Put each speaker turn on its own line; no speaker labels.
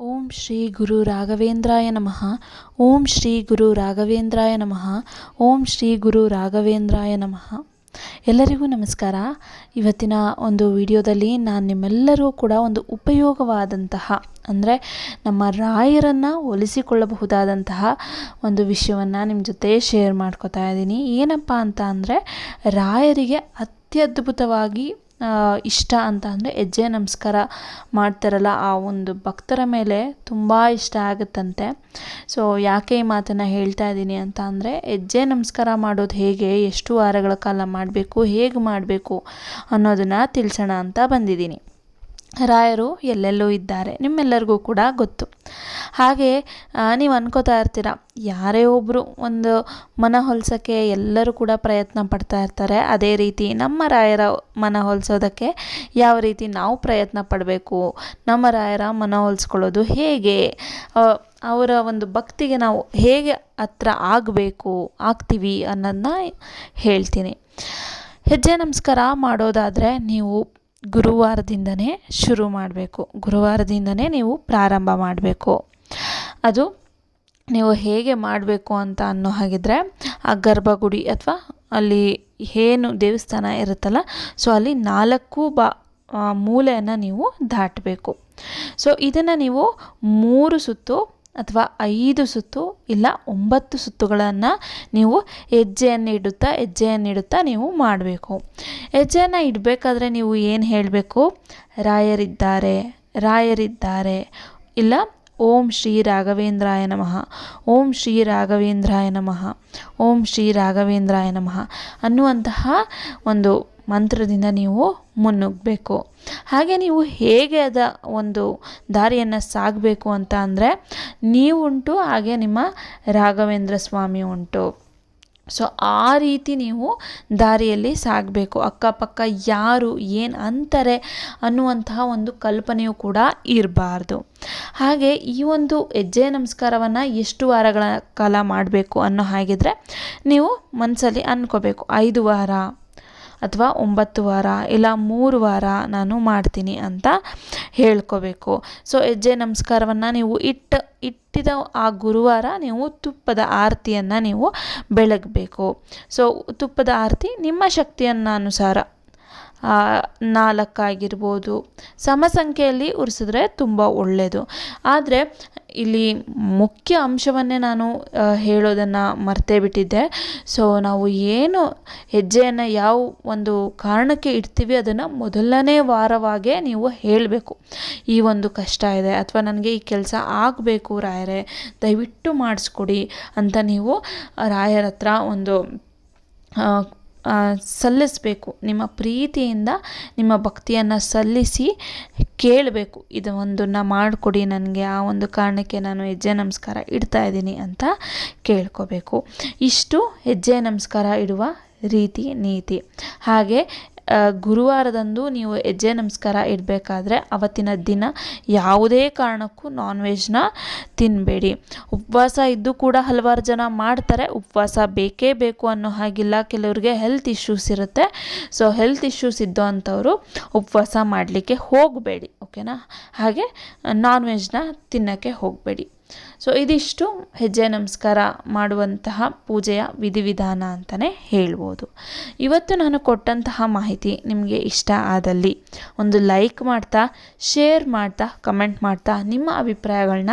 ಓಂ ಶ್ರೀ ಗುರು ರಾಘವೇಂದ್ರಾಯ ನಮಃ. ಓಂ ಶ್ರೀ ಗುರು ರಾಘವೇಂದ್ರಾಯ ನಮಃ. ಓಂ ಶ್ರೀ ಗುರು ರಾಘವೇಂದ್ರಾಯ ನಮಃ. ಎಲ್ಲರಿಗೂ ನಮಸ್ಕಾರ. ಇವತ್ತಿನ ಒಂದು ವಿಡಿಯೋದಲ್ಲಿ ನಾನು ನಿಮ್ಮೆಲ್ಲರೂ ಕೂಡ ಒಂದು ಉಪಯೋಗವಾದಂತಹ, ಅಂದರೆ ನಮ್ಮ ರಾಯರನ್ನು ಒಲಿಸಿಕೊಳ್ಳಬಹುದಾದಂತಹ ಒಂದು ವಿಷಯವನ್ನು ನಿಮ್ಮ ಜೊತೆ ಶೇರ್ ಮಾಡ್ಕೋತಾ ಇದ್ದೀನಿ ಏನಪ್ಪ ಅಂತ ಅಂದರೆ ರಾಯರಿಗೆ ಅತ್ಯದ್ಭುತವಾಗಿ ಇಷ್ಟ ಅಂತ ಅಂದರೆ ಹೆಜ್ಜೆ ನಮಸ್ಕಾರ ಮಾಡ್ತಾರಲ್ಲ ಆ ಒಂದು ಭಕ್ತರ ಮೇಲೆ ತುಂಬ ಇಷ್ಟ ಆಗುತ್ತಂತೆ. ಸೊ ಯಾಕೆ ಈ ಮಾತನ್ನು ಹೇಳ್ತಾ ಇದ್ದೀನಿ ಅಂತ ಅಂದರೆ ಹೆಜ್ಜೆ ನಮಸ್ಕಾರ ಮಾಡೋದು ಹೇಗೆ, ಎಷ್ಟು ವಾರಗಳ ಕಾಲ ಮಾಡಬೇಕು, ಹೇಗೆ ಮಾಡಬೇಕು ಅನ್ನೋದನ್ನು ತಿಳಿಸೋಣ ಅಂತ ಬಂದಿದ್ದೀನಿ. ರಾಯರು ಎಲ್ಲೆಲ್ಲೂ ಇದ್ದಾರೆ. ನಿಮ್ಮೆಲ್ಲರಿಗೂ ಕೂಡ ಗೊತ್ತು. ಹಾಗೆ ನೀವು ಅನ್ಕೋತಾ ಇರ್ತೀರ, ಯಾರೇ ಒಬ್ಬರು ಒಂದು ಮನ ಹೊಲ್ಸೋಕ್ಕೆ ಎಲ್ಲರೂ ಕೂಡ ಪ್ರಯತ್ನ ಪಡ್ತಾ ಇರ್ತಾರೆ. ಅದೇ ರೀತಿ ನಮ್ಮ ರಾಯರ ಮನ ಹೊಲ್ಸೋದಕ್ಕೆ ಯಾವ ರೀತಿ ನಾವು ಪ್ರಯತ್ನ ಪಡಬೇಕು, ನಮ್ಮ ರಾಯರ ಮನ ಹೊಲ್ಸ್ಕೊಳ್ಳೋದು ಹೇಗೆ ಅವರ ಒಂದು ಭಕ್ತಿಗೆ ನಾವು ಹೇಗೆ ಹತ್ರ ಆಗಬೇಕು, ಆಗ್ತೀವಿ ಅನ್ನೋದನ್ನ ಹೇಳ್ತೀನಿ. ಹೆಜ್ಜೆ ನಮಸ್ಕಾರ ಮಾಡೋದಾದರೆ ನೀವು ಗುರುವಾರದಿಂದನೇ ಶುರು ಮಾಡಬೇಕು. ಗುರುವಾರದಿಂದನೇ ನೀವು ಪ್ರಾರಂಭ ಮಾಡಬೇಕು. ಅದು ನೀವು ಹೇಗೆ ಮಾಡಬೇಕು ಅಂತ ಅನ್ನೋ ಹಾಗಿದ್ರೆ, ಆ ಗರ್ಭಗುಡಿ ಅಥವಾ ಅಲ್ಲಿ ಏನು ದೇವಸ್ಥಾನ ಇರುತ್ತಲ್ಲ, ಸೊ ಅಲ್ಲಿ ನಾಲ್ಕು ಬಾ ಮೂಲೆಯನ್ನು ನೀವು ದಾಟಬೇಕು. ಸೊ ಇದನ್ನು ನೀವು ಮೂರು ಸುತ್ತು ಅಥವಾ ಐದು ಸುತ್ತು ಇಲ್ಲ ಒಂಬತ್ತು ಸುತ್ತುಗಳನ್ನು ನೀವು ಹೆಜ್ಜೆಯನ್ನು ಇಡುತ್ತಾ ಹೆಜ್ಜೆಯನ್ನು ಇಡುತ್ತಾ ನೀವು ಮಾಡಬೇಕು. ಹೆಜ್ಜೆಯನ್ನು ಇಡಬೇಕಾದ್ರೆ ನೀವು ಏನು ಹೇಳಬೇಕು? ರಾಯರಿದ್ದಾರೆ ರಾಯರಿದ್ದಾರೆ ಇಲ್ಲ ಓಂ ಶ್ರೀ ರಾಘವೇಂದ್ರಾಯ ನಮಃ. ಓಂ ಶ್ರೀ ರಾಘವೇಂದ್ರಾಯ ನಮಃ. ಓಂ ಶ್ರೀ ರಾಘವೇಂದ್ರಾಯ ನಮಃ ಅನ್ನುವಂತಹ ಒಂದು ಮಂತ್ರದಿಂದ ನೀವು ಮುನ್ನುಗ್ಗಬೇಕು ಹಾಗೆ ನೀವು ಹೇಗೆ ಅದ ಒಂದು ದಾರಿಯನ್ನು ಸಾಗಬೇಕು ಅಂತ ಅಂದರೆ ನೀವುಂಟು ಹಾಗೆ ನಿಮ್ಮ ರಾಘವೇಂದ್ರ ಸ್ವಾಮಿ ಉಂಟು. ಸೊ ಆ ರೀತಿ ನೀವು ದಾರಿಯಲ್ಲಿ ಸಾಗಬೇಕು. ಅಕ್ಕಪಕ್ಕ ಯಾರು ಏನು ಅಂತಾರೆ ಅನ್ನುವಂತಹ ಒಂದು ಕಲ್ಪನೆಯೂ ಕೂಡ ಇರಬಾರ್ದು. ಹಾಗೆ ಈ ಒಂದು ಹೆಜ್ಜೆ ನಮಸ್ಕಾರವನ್ನು ಎಷ್ಟು ವಾರಗಳ ಕಾಲ ಮಾಡಬೇಕು ಅನ್ನೋ ಹಾಗಿದ್ರೆ ನೀವು ಮನಸ್ಸಲ್ಲಿ ಅಂದ್ಕೋಬೇಕು ಐದು ವಾರ ಅಥವಾ ಒಂಬತ್ತು ವಾರ ಇಲ್ಲ ಮೂರು ವಾರ ನಾನು ಮಾಡ್ತೀನಿ ಅಂತ ಹೇಳ್ಕೋಬೇಕು. ಸೊ ಹೆಜ್ಜೆ ನಮಸ್ಕಾರವನ್ನು ನೀವು ಇಟ್ಟು, ಇಟ್ಟಿದ ಆ ಗುರುವಾರ ನೀವು ತುಪ್ಪದ ಆರತಿಯನ್ನು ನೀವು ಬೆಳಗಬೇಕು. ಸೊ ತುಪ್ಪದ ಆರತಿ ನಿಮ್ಮ ಶಕ್ತಿಯನ್ನಾನುಸಾರ ನಾಲ್ಕಾಗಿರ್ಬೋದು. ಸಮ ಸಂಖ್ಯೆಯಲ್ಲಿ ಉರಿಸಿದ್ರೆ ತುಂಬ ಒಳ್ಳೆಯದು ಆದರೆ ಇಲ್ಲಿ ಮುಖ್ಯ ಅಂಶವನ್ನೇ ನಾನು ಹೇಳೋದನ್ನು ಮರ್ತೇ ಬಿಟ್ಟಿದ್ದೆ. ಸೊ ನಾವು ಏನು ಹೆಜ್ಜೆಯನ್ನು ಯಾವ ಒಂದು ಕಾರಣಕ್ಕೆ ಇಡ್ತೀವಿ ಅದನ್ನು ಮೊದಲನೇ ವಾರವಾಗೇ ನೀವು ಹೇಳಬೇಕು. ಈ ಒಂದು ಕಷ್ಟ ಇದೆ, ಅಥವಾ ನನಗೆ ಈ ಕೆಲಸ ಆಗಬೇಕು ರಾಯರೇ, ದಯವಿಟ್ಟು ಮಾಡಿಸ್ಕೊಡಿ ಅಂತ ನೀವು ರಾಯರ ಹತ್ರ ಒಂದು ಸಲ್ಲಿಸಬೇಕು. ನಿಮ್ಮ ಪ್ರೀತಿಯಿಂದ ನಿಮ್ಮ ಭಕ್ತಿಯನ್ನು ಸಲ್ಲಿಸಿ ಕೇಳಬೇಕು, ಇದು ಒಂದನ್ನು ಮಾಡಿಕೊಡಿ ನನಗೆ, ಆ ಒಂದು ಕಾರಣಕ್ಕೆ ನಾನು ಹೆಜ್ಜೆ ನಮಸ್ಕಾರ ಇಡ್ತಾ ಇದ್ದೀನಿ ಅಂತ ಕೇಳ್ಕೋಬೇಕು. ಇಷ್ಟು ಹೆಜ್ಜೆ ನಮಸ್ಕಾರ ಇಡುವ ರೀತಿ, ನೀತಿ. ಹಾಗೆ ಗುರುವಾರದಂದು ನೀವು ಹೆಜ್ಜೆ ನಮಸ್ಕಾರ ಇಡಬೇಕಾದ್ರೆ ಅವತ್ತಿನ ದಿನ ಯಾವುದೇ ಕಾರಣಕ್ಕೂ ನಾನ್ ವೆಜ್ನ ತಿನ್ನಬೇಡಿ ಉಪವಾಸ ಇದ್ದು ಕೂಡ ಹಲವಾರು ಜನ ಮಾಡ್ತಾರೆ, ಉಪವಾಸ ಬೇಕೇ ಬೇಕು ಅನ್ನೋ ಹಾಗಿಲ್ಲ. ಕೆಲವ್ರಿಗೆ ಹೆಲ್ತ್ ಇಶ್ಯೂಸ್ ಇರುತ್ತೆ. ಸೊ ಹೆಲ್ತ್ ಇಶ್ಯೂಸ್ ಇದ್ದೋ ಅಂಥವರು ಉಪವಾಸ ಮಾಡಲಿಕ್ಕೆ ಹೋಗಬೇಡಿ. ಓಕೆನಾ? ಹಾಗೆ ನಾನ್ ವೆಜ್ನ ತಿನ್ನೋಕ್ಕೆ ಹೋಗಬೇಡಿ. ಸೊ ಇದಿಷ್ಟು ಹೆಜ್ಜೆ ನಮಸ್ಕಾರ ಮಾಡುವಂತಹ ಪೂಜೆಯ ವಿಧಿವಿಧಾನ ಅಂತಲೇ ಹೇಳ್ಬೋದು. ಇವತ್ತು ನಾನು ಕೊಟ್ಟಂತಹ ಮಾಹಿತಿ ನಿಮಗೆ ಇಷ್ಟ ಆದಲ್ಲಿ ಒಂದು ಲೈಕ್ ಮಾಡ್ತಾ ಶೇರ್ ಮಾಡ್ತಾ ಕಮೆಂಟ್ ಮಾಡ್ತಾ ನಿಮ್ಮ ಅಭಿಪ್ರಾಯಗಳನ್ನ